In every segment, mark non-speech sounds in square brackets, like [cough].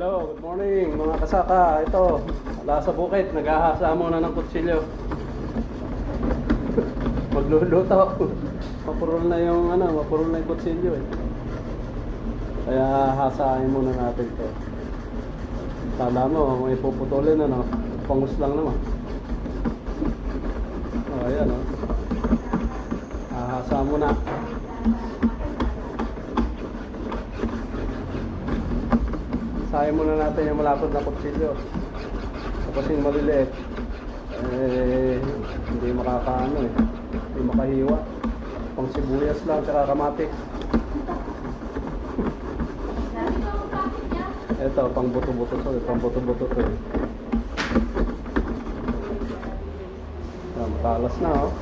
Hello, good morning mga kasaka. Ito, wala sa bukid, naghahasa muna ng kutsilyo. Magluluto. [laughs] Mapurol na yung ano, mapurol na yung kutsilyo eh. Kaya hasain muna natin to. Kala mo, may puputulin ano, pangus lang naman. Oh, ayan oh. Hahasa muna. Sahin muna natin yung malapot na kutsilyo. Tapos yung maliliit, eh, hindi makakaano eh. Hindi makahiwa. Pang sibuyas lang, tsaka kamatis. Ito, pang buto-buto to, eh, pang buto-buto to. eh. Ah, matalas na oh.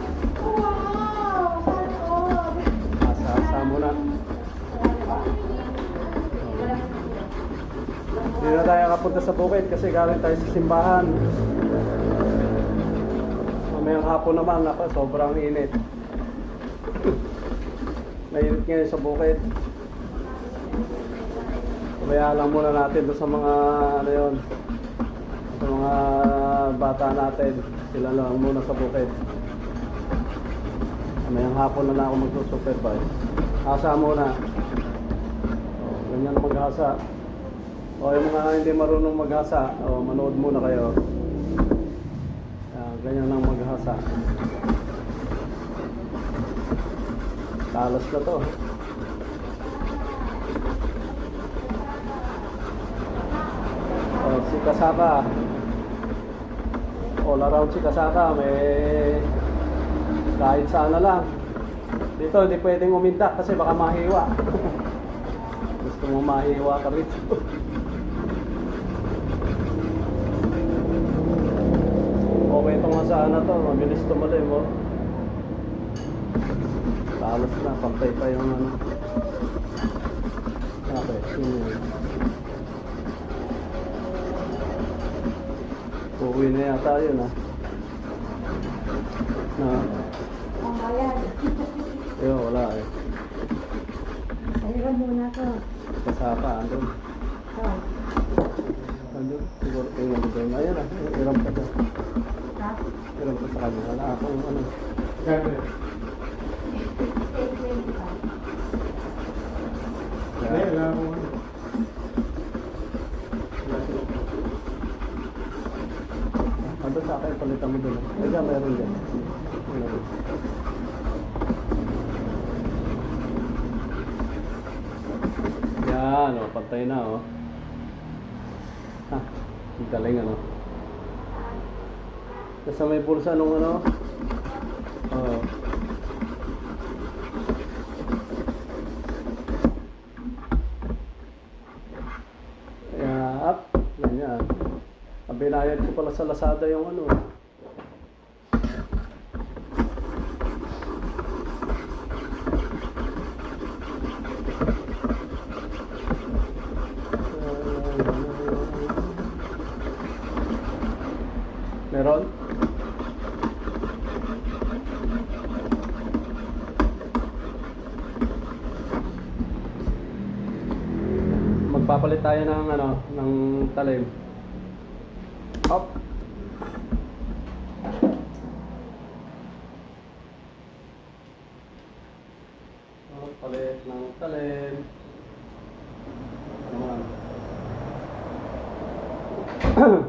Asa-asa muna. Hindi na tayo kapunta sa bukid kasi galing tayo sa simbahan. Mamayang hapon naman, ako, sobrang init. Mainit ngayon sa bukid. Kaya lang muna natin doon sa mga ano yun, sa mga bata natin. Sila lang muna sa bukid. Mamayang hapon na na ako magsusupervise. Asa muna. Oh, ganyan mag-asa. O yung mga hindi marunong maghasa, o manood muna kayo. Ah, ganyan lang maghasa. Talas na to. O, si Kasaka. All around si Kasaka, may kahit saan na lang. Dito, hindi pwedeng umindak kasi baka mahiwa. [laughs] Gusto mo mahiwa ka rito. Okay itong asana to, mabilis tumalay mo. Talas na, pantay pa yung ano. Okay, sino yun? Uuwi na yata yun ah. Na, yun, wala eh. Ayun muna ko. Kasaka, andun. Oh. Andun, siguro tingnan ko doon. Ayan ah, iram pa doon. Ha? Iram pa sa kanya. Wala akong ano. Andun sa akin, palitan mo doon. Ay, dyan, meron dyan. Meron. Yan, oh, pantay na, oh. Ha, ang galing, ano. Nasa may bulsa nung ano. Oh. Kaya, up. Ganyan. Ang binayad ko pala sa Lazada yung ano. Meron? Magpapalit tayo ng ano, ng talim. Up. Palit ng talim. Ano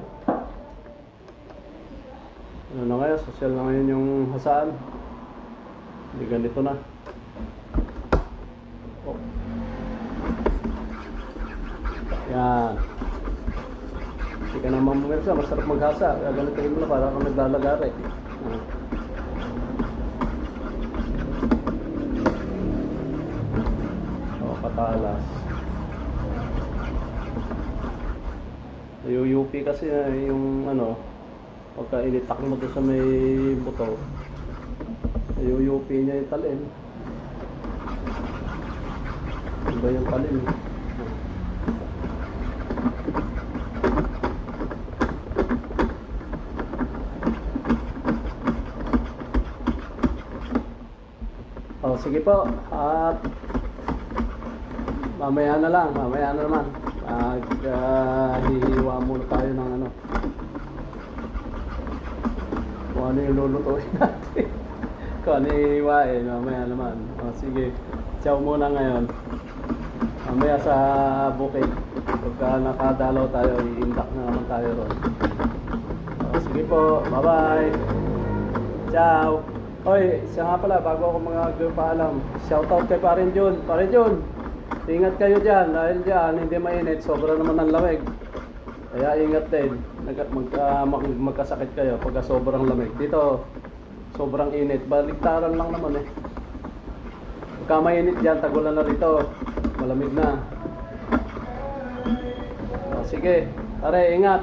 [clears throat] na kaya, social na ngayon yung hasaan. Hindi ganito na. Oh. Yan. Hindi ka naman bumirsa, masarap maghasa. Kaya ganito mo na para kang naglalagari. Ah. Oh, patalas. UUP kasi ah, yung ano, pagka initak mo doon sa may buto, UUP niya yung talim. Iba yung talim. Oh, sige po. At mamaya na lang, mamaya na naman. Mag, ah, ano yung lulutuin [laughs] natin. kung ano yung iwain, mamaya naman. O, sige, ciao muna ngayon. Mamaya sa bukid, pagka nakadalaw tayo, i-induct na naman tayo ron. O, sige po, bye-bye. Ciao. Oy, siya nga pala, bago ako mga paalam, shoutout kay Parin Jun. Parin Jun, ingat kayo dyan, dahil dyan, hindi mainit, sobra naman ang lamig. Kaya ingat din, Nag, magka, mag, magkasakit kayo pagka sobrang lamig. Dito, sobrang init, baligtaran lang naman eh. Pagka mainit dyan, tagulan na rito, malamig na. O, sige, pare, ingat.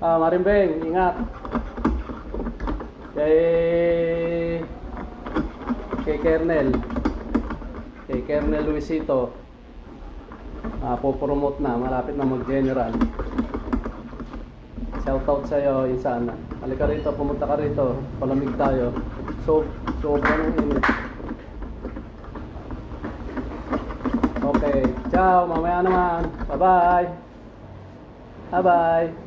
Ah, Marimbeng, ingat. Kay kay Kernel kay Kernel Luisito ah po-promote na malapit na mag-general shoutout sa iyo Insana halika rito pumunta ka rito. Palamig tayo. So sobrang init. Okay. Ciao. Mamaya naman. Bye bye bye bye